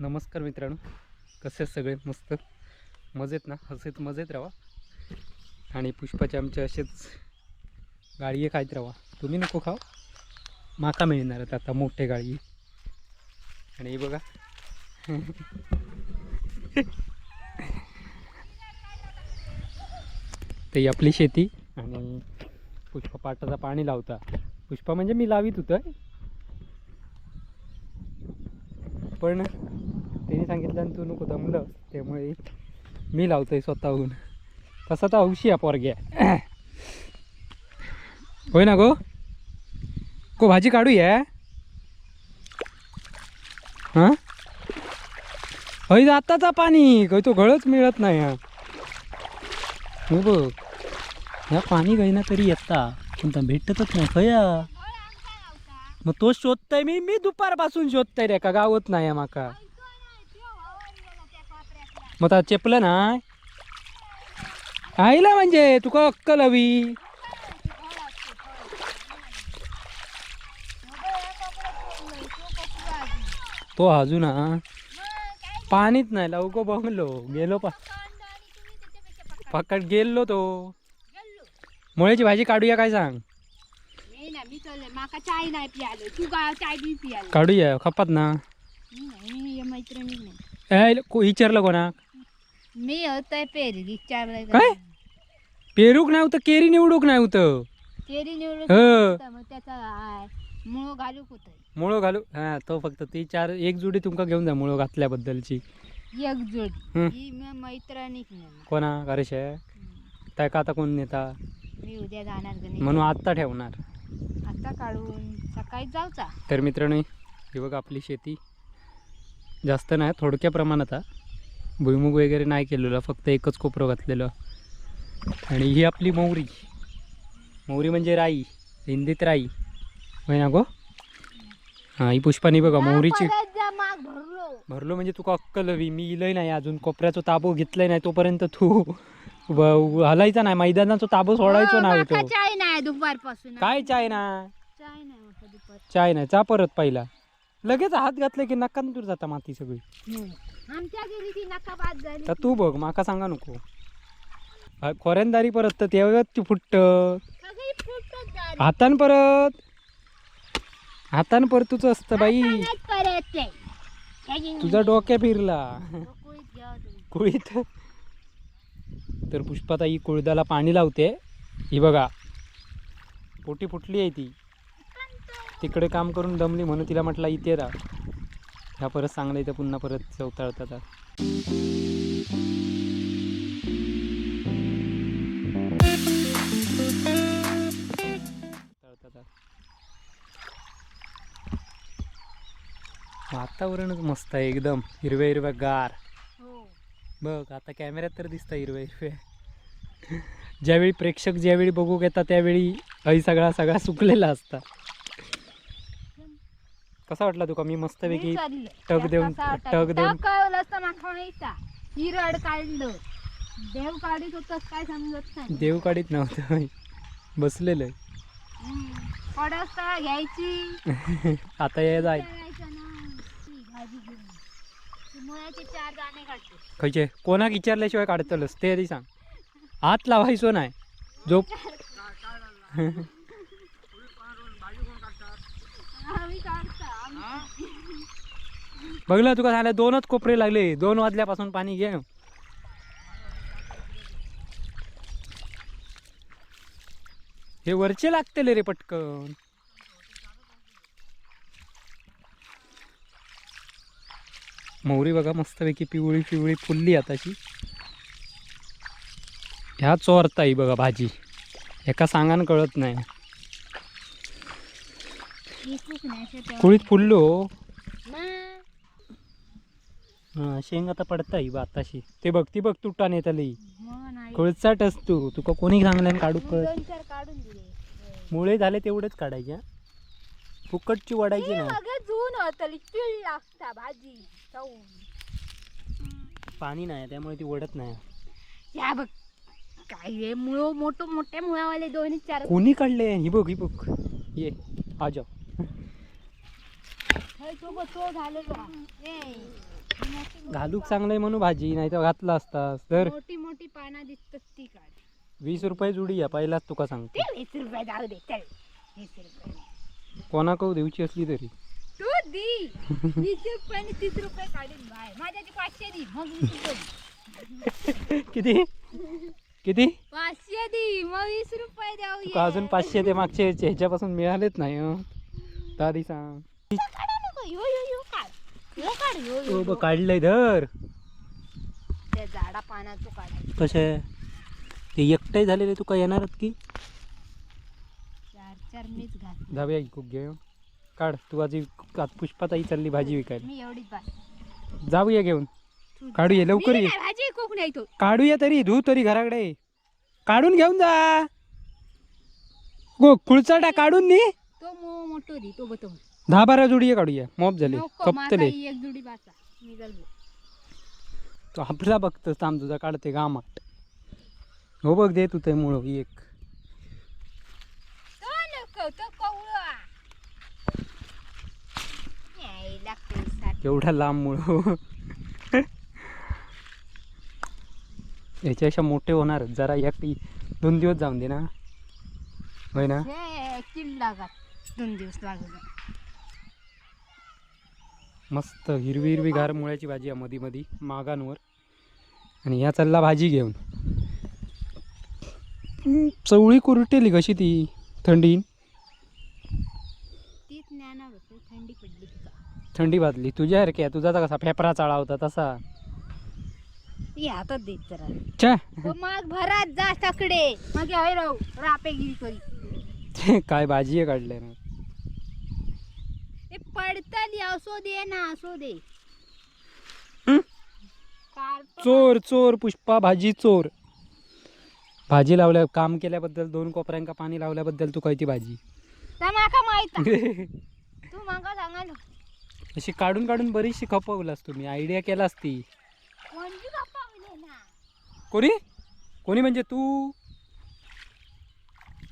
नमस्कार मित्रांनो. कसे सगळे? मस्त. मजेत ना? हसेत मजेत राहा. आणि पुष्पाचे आमचे असेच गाळी खायत राहा. तुम्ही नको खाव माका मिळणार आहेत आता मोठे गाळी. आणि हे बघा. ते आपली शेती आणि पुष्पा पाटाचा पाणी लावता. पुष्पा म्हणजे मी लावीत होतं पण त्यांनी सांगितलं आणि तू नको दमलं. त्यामुळे मी लावतोय स्वतःहून. तसं तर औषी आहे पोरग्या होय ना गो? को भाजी काढूया. हां? होय आत्ताचा पाणी. खंय तो गळच मिळत नाही. हा हो बघ ह्या पाणी गईना तरी येता. पण भेटतच नाही. खंय. मग तो शोधताय मी. मी दुपारपासून शोधताय रे का? गावत नाही आहे माका मग आता चेपलं ना? आईला म्हणजे तुका अक्कल हवी. तो अजून हा पाणीच नाही लवकर बघलो गेलो पा पकड गेलो तो. मुळ्याची भाजी काढूया काय सांग? काढूया खपात ना. विचारलं कोणा मी होतोय पेरी काय? पेरूक नाही होतं केरी निवडूक नाही होतं. चेरी निवडून ह. होता, मग त्याचा आय मूळ घालूक होतोय. मुळो घालू हा तो फक्त ती चार एक जुडी तुमका घेऊन जा मुळो घातल्याबद्दलची. एक जोडी. हं. ही मी कोणा? करेश त्या का आता कोण नेता? मी उद्या जाणार म्हणून आत्ता ठेवणार. आता काढून सकाळी जाऊचा. तर मित्रांनो ही बघ आपली शेती. जास्त नाही थोडक्या प्रमाणात हा. भुईमुग वगैरे नाही केलेलं फक्त एकच कोपरं घातलेलं. आणि ही आपली मोहरी. मोहरी म्हणजे राई हिंदीत राई. होय ना गो? हां ही पुष्पानी बघा मोहरीची. भरलो. म्हणजे तुका अक्कल हवी मी इलय नाही अजून कोपऱ्याचा ताबो घेतलाय नाही तोपर्यंत तू. हलायचा नाही मैदानाचा ताबो सोडायचो हो, नाही तो. चाय नाही दुपारपासून. काय चाय ना? चाय नाही माका दुपार चाय नाही चा परत पहिला. लगेच हात घातले की नका दूर जाता माती सगळी. आमच्या घरी ती नका बाद झाली. तर तू बघ माका सांगा नको. खोऱ्यांदारी परत तर तेव्हा ती फुटत. सगळी फुटत झाली. हातान परत. हातान परतूच असतं बाई. हातानेच परत ते. त्याची तुझा डोक्या फिरला. डोकूच घ्या तुम्ही. कुळीत. तर पुष्पाता ही कुळदाला पाणी लावते. ही बघा. पोटी फुटली आहे ती तिकडे काम करून दमली म्हणून तिला म्हटलं इथे राहा. ह्या परत सांगलं इथं पुन्हा परत चवताळतात तळतात. वातावरणच मस्त आहे एकदम. हिरव्या हिरव्या गार. हो. बघ आता कॅमेऱ्यात तर दिसतं हिरव्या हिरव्या ज्यावेळी प्रेक्षक ज्यावेळी बघू घेतात त्यावेळी आई सगळा सगळा सुकलेला असता. कसा वाटला तुका? मी मस्तपैकी त्या देऊन-? टक देऊन- असतं. हिरड काढलं. देव काढीत होतस काय समजत नाही. देव काढीत नव्हतं बसलेलं. पडस्ता घ्यायची. आता ये जाय खयचे कोणाक विचारल्याशिवाय काढतलंस? ते सांग. हात लावायचो नाही. जो आम्ही काढता आम्ही बघलं तुका झालं दोनच कोपरे लागले. दोन वाजल्यापासून पाणी घे. हे वरचे लागतेले रे पटकन. मोहरी बघा मस्तपैकी पिवळी पिवळी फुलली आताची. ह्या चोरता बघा भाजी. एका सांगान कळत नाही. कुळीत फुललो? हा शेंग आता पडता ही बा आताशी. ते बघ ती बघ तुटान येतली. मग नाही. कळचाटच तू तुका कोणी सांगल्यान काढू मग कळ दोन चार काढून दिले. मुळे झाले तेवढेच काढायचे हा. फुकटची वडायची ना पाणी नाही त्यामुळे ती वडत नाही. या बघ. काय हे मुळ मोठ मोठ्या मुळावाले दोन चार कोणी काढले? ही बघ ही बघ. ये आ जाओ. घालूक चांगलंय म्हणून भाजी नाही तर घातला असतास. तर मोठी मोठी पानं दिसतात ती काढ वीस रुपये जुडी आहे पहिलाच तुका सांगतो. ते वीस रुपये जाऊ दे चल. वीस रुपये. कोणाकडे देऊची असली तरी. तू दी. वीस रुपये आणि तीस रुपये काढीन बाय. पाचशे दी मग वीस रुपये दी. किती? किती? पाचशे दी मग वीस रुपये देऊ तुका अजून पाचशे ते मागच्या ह्याच्या- ह्याच्यापासून मिळालेच नाही हं. दादी सांग. काढलंय धर. त्या झाडा पानाचं काढायचं कसे ते एकटे झालेले तुका येणारच की? चार चार मीच घाल. जाऊया खूप घे काढ तू आजी आज पुष्पाताई चालली भाजी विकायला. मी एवढीच बस जाऊया घेऊन. काढूया लवकर ये. भाजी कोक नाही तो. काढूया तरी धू तरी घराकडे. काढून घेऊन जा. गो कुळचाटा काढून नी. तो मो मोठो दी तो बतो. दहा बारा जोडी काढूया मॉप झाले. नको माझा ही एक जुडी बाचा. मी गलबो तो आपला बघतोस थांब तुझा काढते गामात. हो बघ दे तू ते मुळ एक. तो नको तो कवळा. यायला केसात. केवढा लांब मुळ. याच्यापेक्षा मोठे होणार. जरा एक दोन दिवस जाऊन दे ना. होय ना? हे लागत दोन दिवस लागत मस्त हिरवी हिरवी गार मुळ्याची भाजी आहे मधी मधी मागांवर. आणि ह्या चालला भाजी घेऊन. चवळी कुरटेली कशी ती थंडी? तीच थंडी पडली तुका थंडी भाजली तुझ्या सारख्या तुझा कसा फेफरा चाळा होता तसा. ती हातात देत जरा. हो मग भरात जा तकडे मग हय राहू रापेगिरी करी. काय भाजी आहे काढल्या ना ते पडतली असो दे ना असो दे? कार्प चोर चोर पुष्पा भाजी चोर. भाजी लावल्या काम केल्याबद्दल दोन कोपऱ्यांका पाणी लावल्याबद्दल तू काय ती भाजी. तर माका माहीत तू माका सांगाल अशी काढून काढून बरीचशी खपवलास तुम्ही. आयडिया केला असती कोणती ना? कोणी? कोणी म्हणजे तू?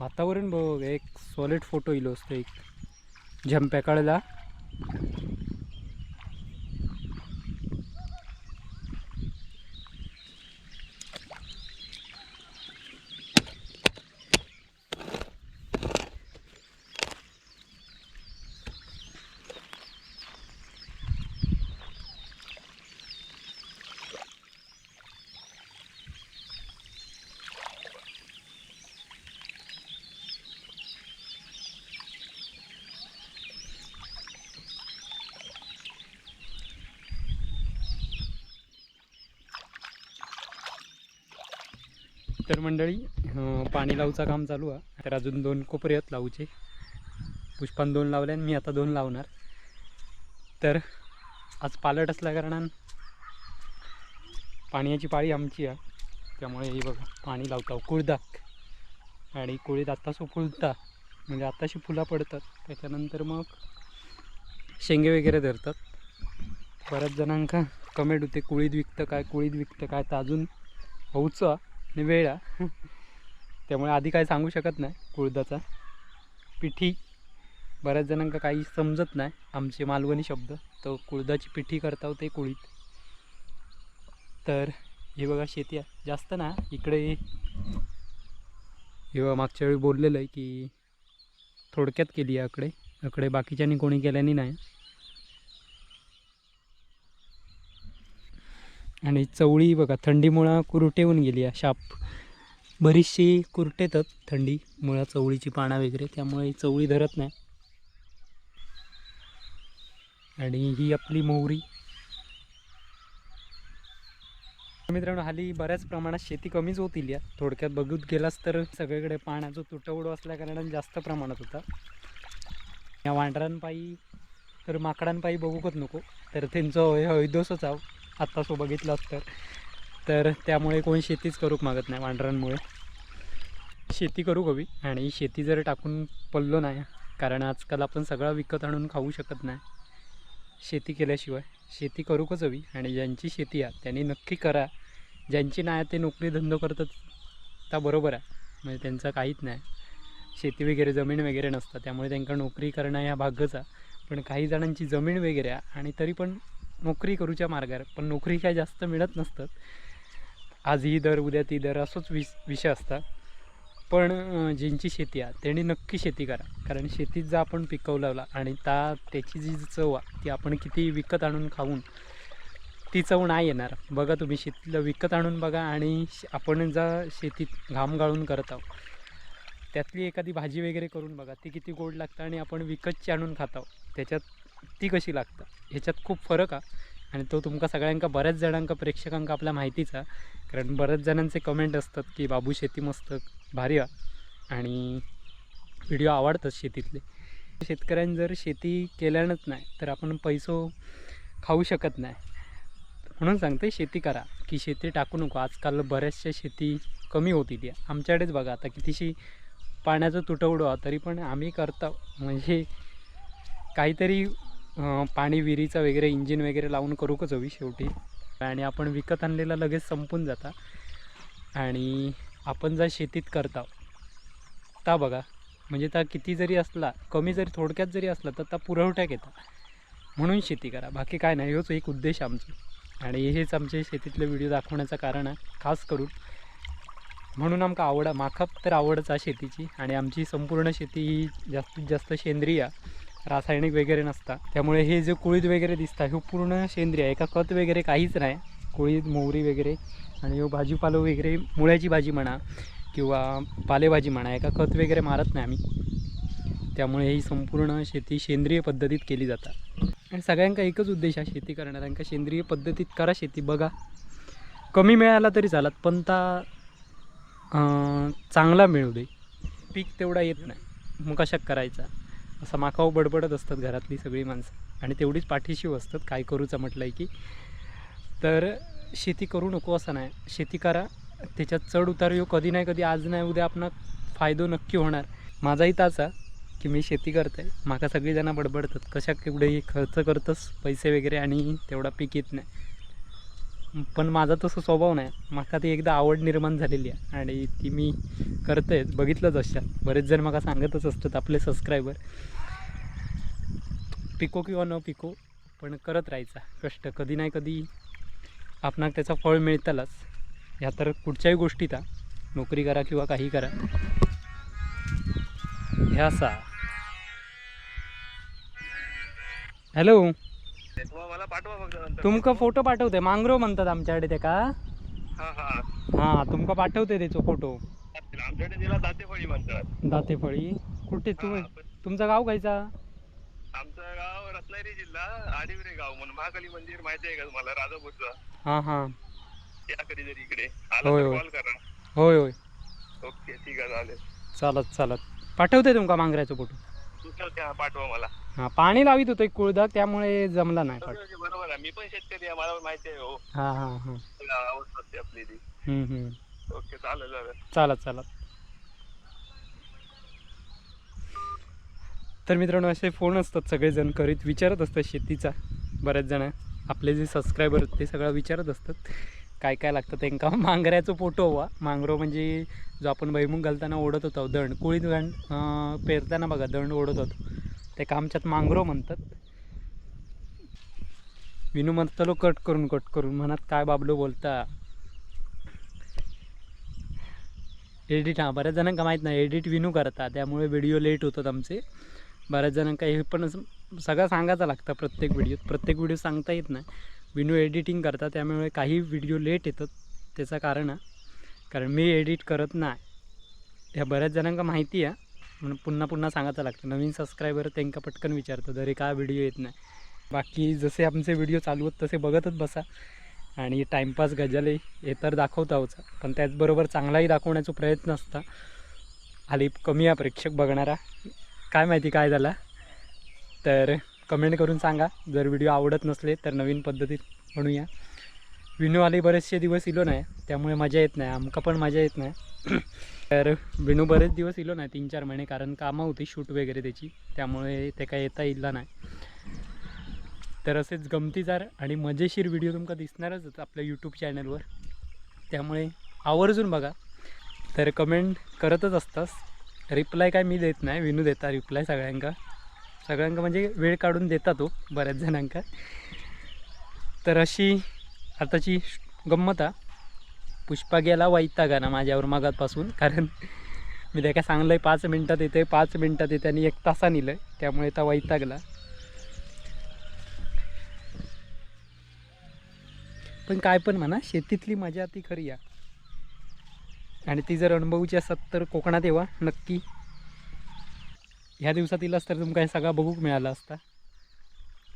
वातावरण बघ एक सॉलिड फोटो इलो असतो एक झंप्याकडला तर मंडळी पाणी लावूचा काम चालू आहे. तर अजून दोन कोपरे आहेत लावूचे. पुष्पान दोन लावले आणि मी आता दोन लावणार. तर आज पालट असल्याकारणानं पाण्याची पाळी आमची आहे. त्यामुळे हे बघा पाणी लावता कुळदाक. आणि कुळीत आत्ताच फुलता. म्हणजे आत्ताशी फुलं पडतात. त्याच्यानंतर मग शेंगे वगैरे धरतात. बऱ्याच जणांका कमेंट होते कुळीत विकतं काय कुळीत विकतं काय. तर अजून होऊचं आणि वेळ आहे. त्यामुळे आधी काय सांगू शकत नाही कुळदाचा. पिठी बऱ्याच जणांका काही समजत नाही आमचे मालवणी शब्द. तर कुळदाची पिठी करता होते कुळीत. तर हे बघा शेती आहे. जास्त ना इकडे हे बघा मागच्या वेळी बोललेलं आहे की थोडक्यात केली आहे अकडे अकडे बाकीच्यांनी कोणी केल्यानी नाही. आणि चवळी बघा थंडीमुळं होऊन गेली आहे शाप. बरीचशी कुरटेतात थंडी मुळा चवळीची पानं वगैरे त्यामुळे चवळी धरत नाही. आणि ही आपली मोहरी. मित्रांनो हाली बऱ्याच प्रमाणात शेती कमीच होतील या. थोडक्यात बघत गेलास तर सगळीकडे पाण्याचा तुटवडो असल्याकारणाने जास्त प्रमाणात होता. या वांढरांपायी तर माकडांपायी बघूकच नको. तर त्यांचं हे हैदोसच आव आत्ता सो बघितलास तर तर त्यामुळे कोण शेतीच करूक मागत नाही वांढरांमुळे. शेती करू हवी आणि शेती जर टाकून पडलो नाही कारण आजकाल आपण सगळं विकत आणून खाऊ शकत नाही. शेती केल्याशिवाय. शेती करूकच हवी आणि ज्यांची शेती आहे त्यांनी नक्की करा. ज्यांची नाही ते नोकरी धंदो करतात त्या बरोबर आहे. म्हणजे त्यांचं काहीच नाही. शेती वगैरे जमीन वगैरे नसतं. त्यामुळे त्यांना नोकरी करणं ह्या भागच आहे. पण काही जणांची जमीन वगैरे आहे आणि तरी पण नोकरी करूच्या मार्गावर पण नोकरी काय जास्त मिळत नसतात. आज ही दर उद्या ती दर असोच विष विषय असता पण ज्यांची शेती आहे त्यांनी नक्की शेती करा. कारण शेतीत जर आपण पिकवला आणि ता त्याची जी चव आहे ती आपण किती विकत आणून खाऊन ती चव नाही येणार. बघा तुम्ही शेतीला विकत आणून बघा आणि श- आपण जा शेतीत घाम गाळून करत आहोत त्यातली एखादी भाजी वगैरे करून बघा ती किती गोड लागतं आणि आपण विकतची आणून खात आहोत. त्याच्यात ती कशी लागतं? ह्याच्यात खूप फरक आहे आणि तो तुमका सगळ्यांका बऱ्याच जणांका प्रेक्षकांका आपल्या माहितीचा. कारण बऱ्याच जणांचे कमेंट असतात की बाबू शेती मस्त भारी आहे आणि व्हिडिओ आवडतात शेतीतले. शेतकऱ्यांनी जर शेती केल्यानंच नाही तर आपण पैसो खाऊ शकत नाही. म्हणून सांगते शेती करा. की शेती टाकू नको. आजकाल बऱ्याचशा शेती कमी होती ती आमच्याकडेच बघा आता कितीशी पाण्याचं तुटवडो आहे तरी पण आम्ही करता. म्हणजे काहीतरी पाणी विहिरीचं वगैरे इंजिन वगैरे लावून करूकच हवी शेवटी? आणि आपण विकत आणलेला लगेच संपून जाता. आणि आपण जर शेतीत करता ता बघा म्हणजे त्या किती जरी असला कमी जरी थोडक्यात जरी असला तर त्या पुरवठ्यात येतात म्हणून शेती करा. बाकी काय नाही हेच एक उद्देश आमचा. आणि हेच आमचे शेतीतले व्हिडिओ दाखवण्याचं कारण आहे खास करून. म्हणून आमका आवड माखप तर आवडच आहे शेतीची. आणि आमची संपूर्ण शेती ही जास्तीत जास्त सेंद्रिय आहे. रासायनिक वगैरे नसता. त्यामुळे हे जे कुळीद वगैरे दिसतात हे पूर्ण सेंद्रिय आहे. एका खत वगैरे काहीच नाही. कुळीद मोहरी वगैरे आणि हो भाजीपालो वगैरे मुळ्याची भाजी म्हणा किंवा पालेभाजी म्हणा एका खत वगैरे मारत नाही आम्ही. त्यामुळे ही संपूर्ण शेती सेंद्रिय पद्धतीत केली जातात आणि सगळ्यांका एकच उद्देश आहे शेती करणाऱ्यांका सेंद्रिय पद्धतीत करा शेती बघा. कमी मिळाला तरी चालत पण ता चांगला मिळू दे. पीक तेवढा येत नाही. मग कशा करायचा? असं माखाव बडबडत असतात घरातली सगळी माणसं. आणि तेवढीच पाठीशी असतात काय करूचं म्हटलं की. तर शेती करू नको असं नाही. शेती करा. त्याच्यात चढ उतार येऊ. कधी नाही कधी आज नाही उद्या आपण फायदो नक्की होणार. माझाही ताचा आहे की मी शेती करते माका सगळीजणं बडबडतात. कशा केवढेही खर्च करतस पैसे वगैरे आणि तेवढा पीक येत नाही. पण माझा तसं स्वभाव नाही. माका ती एकदा आवड निर्माण झालेली आहे. आणि ती मी करतेच बघितलंच अशा बरेच जण मला सांगतच असतात आपले सबस्क्रायबर पिको किंवा न पिको पण करत राहायचा. कष्ट. कधी नाही कधी आपणाक त्याचा फळ मिळतालाच. ह्या तर कुठच्याही गोष्टीत नोकरी करा किंवा काही करा. ह्या असा. हॅलो मला पाठवा फक्त नंतर. तुमका फोटो पाठवते मांगरो म्हणतात आमच्याकडे ते का? हा हा. हां तुमका पाठवते त्याचो फोटो. आमच्याकडे तिला दातेफळी म्हणतात. दातेफळी? कुठे तुमचं गाव खायचा? आमचं गाव रत्नागिरी जिल्हा आडिवरे गाव म्हणून. महाकाली मंदिर माहिती आहे का तुम्हाला? राजापूरचं. हां हां. या कधीतरी इकडे. आला होय, तर होय. कॉल करा. होय होय. ओके ठीक आहे चालेल. चालत चालत. पाठवते तुमका मांगऱ्याचा फोटो. त्या पाठवा मला. हां पाणी लावित होतं एक कुळदाग त्यामुळे जमला नाही पाठ बरोबर आहे. मी पण शेतकरी आहे मला माहिती आहे हो. हां हां हां. असते आपली ती. हम्म, हम्म. ओके चालेल चालेल. चालत चालत. तर मित्रांनो असे फोन असतात सगळेजण करीत विचारत असतात शेतीचा. बरेच जण आपले जे सबस्क्रायबर ते सगळं विचारत असतात. काय काय लागतं त्यांका मांगऱ्याचं फोटो हवा. मांगरो म्हणजे जो आपण भैमुख घालताना ओढत होतो दंड कुळीत दंड पेरताना बघा दंड ओढत होतो. ते आमच्यात मांगरो म्हणतात? विनू म्हणतलो कट करून कट करून. म्हणत काय बाबलो बोलता? एडिट हां बऱ्याच जणांका माहीत नाही. एडिट विनू करता त्यामुळे व्हिडिओ लेट होतात आमचे. बऱ्याच जणांका हे पण सगळं सांगायचं लागतं प्रत्येक व्हिडिओत प्रत्येक व्हिडिओ सांगता येत नाही. विनू एडिटिंग करता त्यामुळे काही व्हिडिओ लेट येतात. त्याचं कारण आहे कारण मी एडिट करत नाही. ह्या बऱ्याच जणांना माहिती आहे. म्हणून पुन्हा पुन्हा सांगायचं लागतं. नवीन सबस्क्रायबर त्यांना पटकन विचारतं जरी का व्हिडिओ येत नाही? बाकी जसे आमचे व्हिडिओ चालू आहेत तसे बघतच बसा. आणि टाईमपास गजाले हे तर दाखवता होता पण त्याचबरोबर चांगलाही दाखवण्याचा प्रयत्न असता. आली कमी आहे प्रेक्षक बघणारा. काय माहिती काय झाला? तर कमेंट करून सांगा. जर व्हिडिओ आवडत नसले तर नवीन पद्धतीत म्हणूया. विनूवाले बरेचसे दिवस इलो नाही त्यामुळे मजा येत नाही. आमका पण मजा येत नाही. तर विनू बरेच दिवस इलो नाही तीन चार महिने कारण कामं होती शूट वगैरे त्याची. त्यामुळे ते काय येता येईल नाही. तर असेच गमतीदार आणि मजेशीर व्हिडिओ तुमका दिसणारच आपल्या यूट्यूब चॅनलवर त्यामुळे आवर्जून बघा. तर कमेंट करतच असतास. रिप्लाय काय मी देत नाही. विनू देता रिप्लाय सगळ्यांका. सगळ्यांका म्हणजे वेळ काढून देता तो बऱ्याच जणांका. तर अशी आताची गंमत हा. पुष्पा गेला वैतागा ना माझ्यावर मागातपासून कारण मी त्या काय सांगलं आहे पाच मिनटात येते पाच मिनटात येते आणि एक तासा नेलं आहे त्यामुळे त्या वैतागला. पण काय पण म्हणा शेतीतली मजा ती खरी या आणि ती जर अनुभवची असत तर कोकणात येवा नक्की. ह्या दिवसात इलाच तर तुमका हे सगळा बघूक मिळाला असता.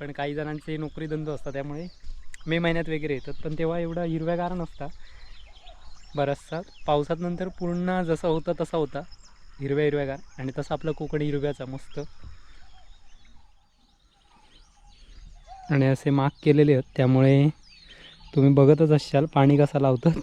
पण काही जणांचे नोकरी धंदो असतात त्यामुळे मे महिन्यात वगैरे येतात. पण तेव्हा एवढा हिरव्यागार नसता. बराचसा पावसात नंतर पूर्ण जसं होतं तसा होता. हिरव्या हिरव्यागार. आणि तसं आपलं कोकणी हिरव्याचा मस्त. आणि असे माग केलेले आहेत. त्यामुळे तुम्ही बघतच असाल पाणी कसं लावतात.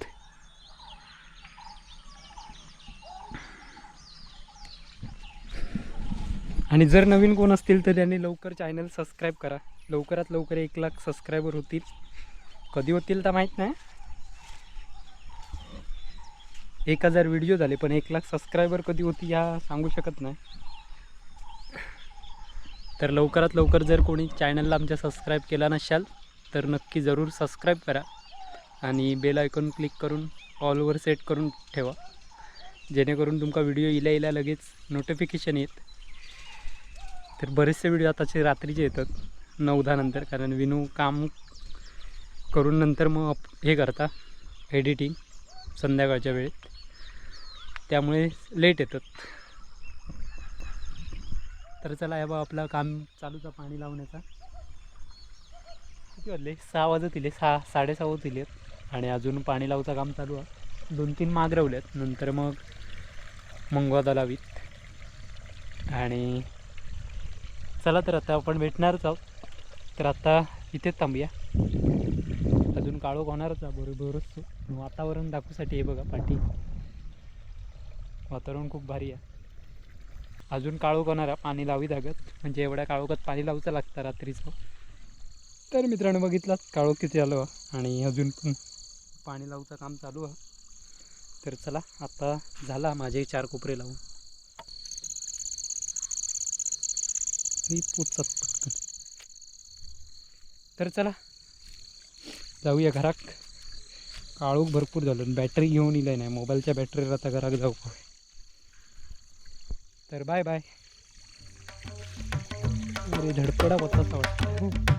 आणि जर नवीन कोण असतील तर त्यांनी लवकर चॅनल सबस्क्राईब करा. लवकरात लवकर एक लाख सबस्क्रायबर होतील. कधी होतील तर माहीत नाही. एक हजार व्हिडिओ झाले पण एक लाख सबस्क्रायबर कधी होती ह्या सांगू शकत नाही. तर लवकरात लवकर जर कोणी चॅनलला आमच्या सबस्क्राईब केला नसाल तर नक्की जरूर सबस्क्राईब करा. आणि बेल आयकॉन क्लिक करून ऑलवर सेट करून ठेवा. जेणेकरून तुमका व्हिडिओ इल्या इल्या लगेच नोटिफिकेशन येत. तर बरेचसे व्हिडिओ आताचे रात्रीचे येतात नऊ दहा नंतर कारण विनू काम करून नंतर मग हे करता एडिटिंग संध्याकाळच्या वेळेत. त्यामुळे लेट येतात. तर चला या बा आपलं काम चालूचा पाणी लावण्याचा. किती वाजले? सहा वाजत इले सहा साडेसहा होत इले आणि अजून पाणी लावचं काम चालू आहे. दोन तीन माग रवल्यात नंतर मग मंगवादा लावीत आणि चला तर आता आपण भेटणारच आहोत. तर आता इथेच थांबूया. अजून काळोख होणारच आहे बरोबरच वातावरण दाखवूसाठी हे बघा पाठी. वातावरण खूप भारी आहे. अजून काळोख होणार आहे पाणी लावी लागत. म्हणजे एवढ्या काळोखात पाणी लावचं लागतं रात्रीचं. तर मित्रांनो बघितलात काळोख किती आलो आणि अजून पण पाणी लावचं काम चालू आहे. तर चला आता झाला माझे चार कोपरे लावून. मी पोचतात पटकन. तर चला जाऊया घरात. काळोख भरपूर झालं बॅटरी घेऊन इलं नाही. मोबाईलच्या बॅटरीवर आता घरात जाऊ तर बाय बाय अरे धडपडा होता असं वाटतं.